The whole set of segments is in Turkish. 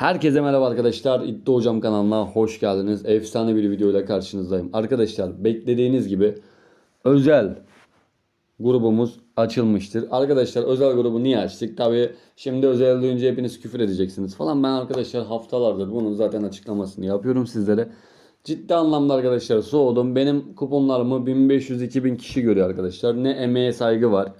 Herkese merhaba arkadaşlar. İddia Hocam kanalına hoş geldiniz. Efsane bir videoyla karşınızdayım. Arkadaşlar beklediğiniz gibi özel grubumuz açılmıştır. Arkadaşlar özel grubu niye açtık? Tabi şimdi özel duyunca hepiniz küfür edeceksiniz falan. Ben arkadaşlar haftalardır bunun zaten açıklamasını yapıyorum sizlere. Ciddi anlamda arkadaşlar soğudum. Benim kuponlarımı 1500-2000 kişi görüyor arkadaşlar. Ne emeğe saygı var.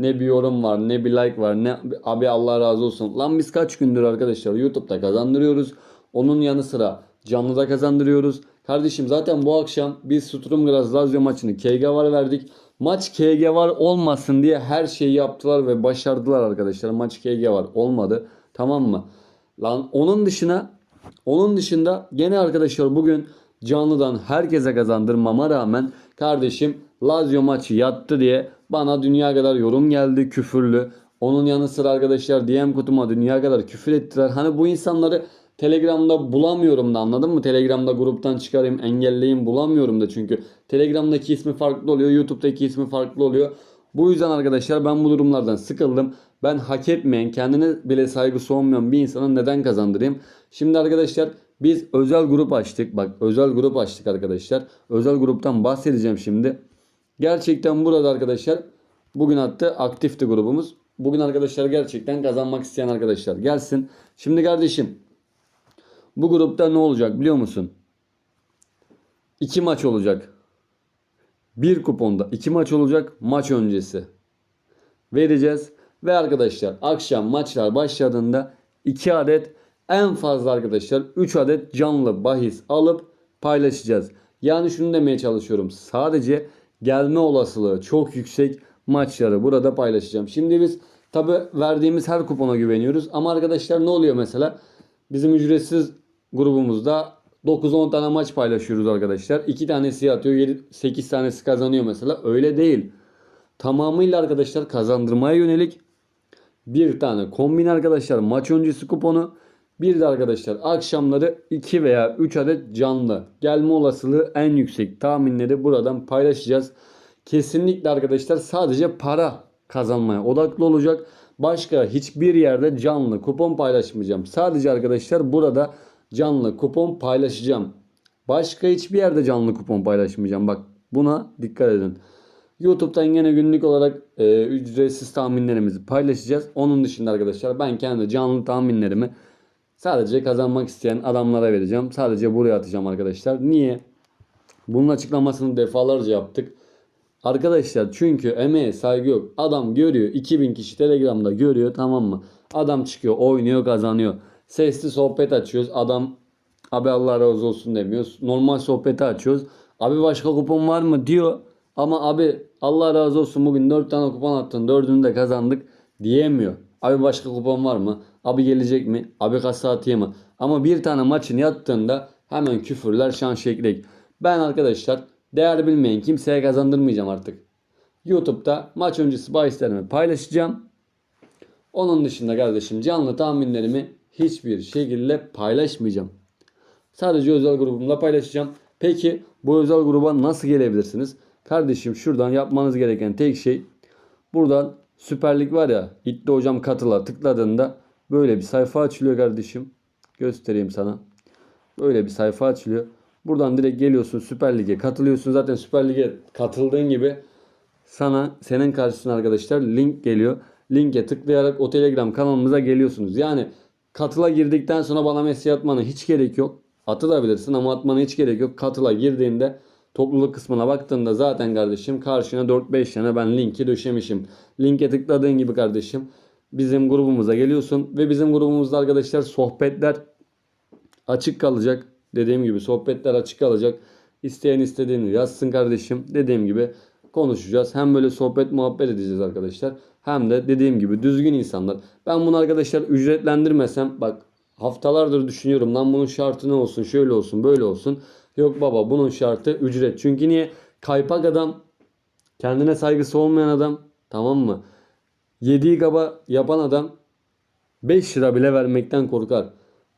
Ne bir yorum var, ne bir like var, ne abi Allah razı olsun. Lan biz kaç gündür arkadaşlar YouTube'da kazandırıyoruz. Onun yanı sıra canlıda kazandırıyoruz. Kardeşim zaten bu akşam biz Strumgras Lazio maçını KG var verdik. Maç KG var olmasın diye her şeyi yaptılar ve başardılar arkadaşlar. Maç KG var olmadı. Tamam mı? Lan onun dışına onun dışında gene arkadaşlar bugün canlıdan herkese kazandırmama rağmen kardeşim Lazio maçı yattı diye bana dünya kadar yorum geldi küfürlü. Onun yanı sıra arkadaşlar DM kutuma dünya kadar küfür ettiler. Hani bu insanları Telegram'da bulamıyorum da anladın mı? Telegram'da gruptan çıkarayım, engelleyeyim bulamıyorum da çünkü. Telegram'daki ismi farklı oluyor, YouTube'daki ismi farklı oluyor. Bu yüzden arkadaşlar ben bu durumlardan sıkıldım. Ben hak etmeyen, kendine bile saygısı olmayan bir insanı neden kazandırayım? Şimdi arkadaşlar biz özel grup açtık. Bak özel grup açtık arkadaşlar. Özel gruptan bahsedeceğim şimdi. Gerçekten burada arkadaşlar bugün hatta aktifti grubumuz. Bugün arkadaşlar gerçekten kazanmak isteyen arkadaşlar gelsin. Şimdi kardeşim bu grupta ne olacak biliyor musun? İki maç olacak. Bir kuponda iki maç olacak maç öncesi. Vereceğiz. Ve arkadaşlar akşam maçlar başladığında 2 adet en fazla arkadaşlar 3 adet canlı bahis alıp paylaşacağız. Yani şunu demeye çalışıyorum. Sadece gelme olasılığı çok yüksek maçları burada paylaşacağım. Şimdi biz tabi verdiğimiz her kupona güveniyoruz. Ama arkadaşlar ne oluyor mesela? Bizim ücretsiz grubumuzda 9-10 tane maç paylaşıyoruz arkadaşlar. 2 tanesi atıyor, 7, 8 tanesi kazanıyor mesela. Öyle değil. Tamamıyla arkadaşlar kazandırmaya yönelik bir tane kombin arkadaşlar maç öncesi kuponu. Bir de arkadaşlar akşamları 2 veya 3 adet canlı gelme olasılığı en yüksek tahminleri buradan paylaşacağız. Kesinlikle arkadaşlar sadece para kazanmaya odaklı olacak. Başka hiçbir yerde canlı kupon paylaşmayacağım. Sadece arkadaşlar burada canlı kupon paylaşacağım. Başka hiçbir yerde canlı kupon paylaşmayacağım. Bak buna dikkat edin. YouTube'dan yine günlük olarak e, ücretsiz tahminlerimizi paylaşacağız. Onun dışında arkadaşlar ben kendi canlı tahminlerimi sadece kazanmak isteyen adamlara vereceğim. Sadece buraya atacağım arkadaşlar. Niye? Bunun açıklamasını defalarca yaptık. Arkadaşlar çünkü emeğe saygı yok. Adam görüyor 2000 kişi Telegram'da görüyor tamam mı? Adam çıkıyor oynuyor kazanıyor. Sesli sohbet açıyoruz. Adam abi Allah razı olsun demiyoruz. Normal sohbeti açıyoruz. Abi başka kupon var mı diyor. Ama abi Allah razı olsun bugün 4 tane kupon attın 4'ünü de kazandık diyemiyor. Abi başka kupon var mı? Abi gelecek mi? Abi kasa atayım mı? Ama bir tane maçın yattığında hemen küfürler şan şeklek. Ben arkadaşlar değer bilmeyen kimseye kazandırmayacağım artık. YouTube'da maç öncesi bahislerimi paylaşacağım. Onun dışında kardeşim canlı tahminlerimi hiçbir şekilde paylaşmayacağım. Sadece özel grubumla paylaşacağım. Peki bu özel gruba nasıl gelebilirsiniz? Kardeşim şuradan yapmanız gereken tek şey buradan Süper Lig var ya İddia Hocam katıla tıkladığında böyle bir sayfa açılıyor kardeşim. Göstereyim sana. Böyle bir sayfa açılıyor. Buradan direkt geliyorsun Süper Lig'e katılıyorsun. Zaten Süper Lig'e katıldığın gibi sana senin karşısına arkadaşlar link geliyor. Linke tıklayarak o Telegram kanalımıza geliyorsunuz. Yani katıla girdikten sonra bana mesaj atmana hiç gerek yok. Atılabilirsin ama atmana hiç gerek yok. Katıla girdiğinde topluluk kısmına baktığında zaten kardeşim karşına 4-5 tane ben linki döşemişim. Linke tıkladığın gibi kardeşim bizim grubumuza geliyorsun ve bizim grubumuzda arkadaşlar sohbetler açık kalacak. Dediğim gibi sohbetler açık kalacak. İsteyen istediğini yazsın kardeşim. Dediğim gibi konuşacağız. Hem böyle sohbet muhabbet edeceğiz arkadaşlar. Hem de dediğim gibi düzgün insanlar. Ben bunu arkadaşlar ücretlendirmesem bak haftalardır düşünüyorum lan bunun şartı ne olsun şöyle olsun böyle olsun. Yok baba bunun şartı ücret. Çünkü niye? Kaypak adam kendine saygısı olmayan adam tamam mı? Yediği kaba yapan adam 5 lira bile vermekten korkar.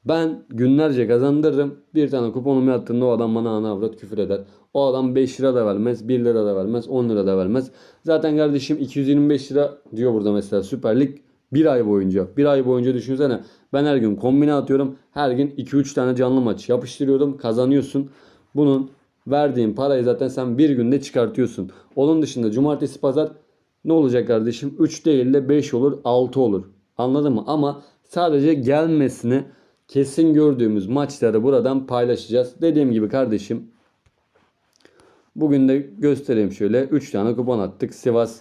Ben günlerce kazandırırım. Bir tane kuponumu yattığında o adam bana ana avrat küfür eder. O adam 5 lira da vermez, 1 lira da vermez, 10 lira da vermez. Zaten kardeşim 225 lira diyor burada mesela Süper Lig Bir ay boyunca. Bir ay boyunca düşünsene. Ben her gün kombine atıyorum. Her gün 2-3 tane canlı maç yapıştırıyorum. Kazanıyorsun. Bunun verdiğin parayı zaten sen bir günde çıkartıyorsun. Onun dışında cumartesi pazar ne olacak kardeşim? 3 değil de 5 olur 6 olur. Anladın mı? Ama sadece gelmesini kesin gördüğümüz maçları buradan paylaşacağız. Dediğim gibi kardeşim Bugün de göstereyim şöyle. 3 tane kupon attık. Sivas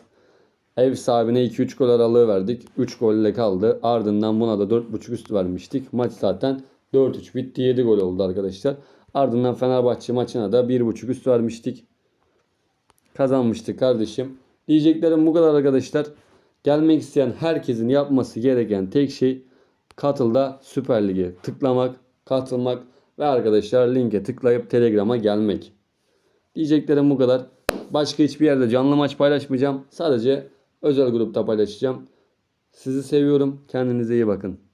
ev sahibine 2-3 gol aralığı verdik. 3 golle kaldı. Ardından buna da 4.5 üst vermiştik. Maç zaten 4-3 bitti. 7 gol oldu arkadaşlar. Ardından Fenerbahçe maçına da 1.5 üst vermiştik. Kazanmıştık kardeşim. Diyeceklerim bu kadar arkadaşlar. Gelmek isteyen herkesin yapması gereken tek şey katılda Süper Lig'e tıklamak, katılmak ve arkadaşlar linke tıklayıp Telegram'a gelmek. Diyeceklerim bu kadar. Başka hiçbir yerde canlı maç paylaşmayacağım. Sadece özel grupta paylaşacağım. Sizi seviyorum. Kendinize iyi bakın.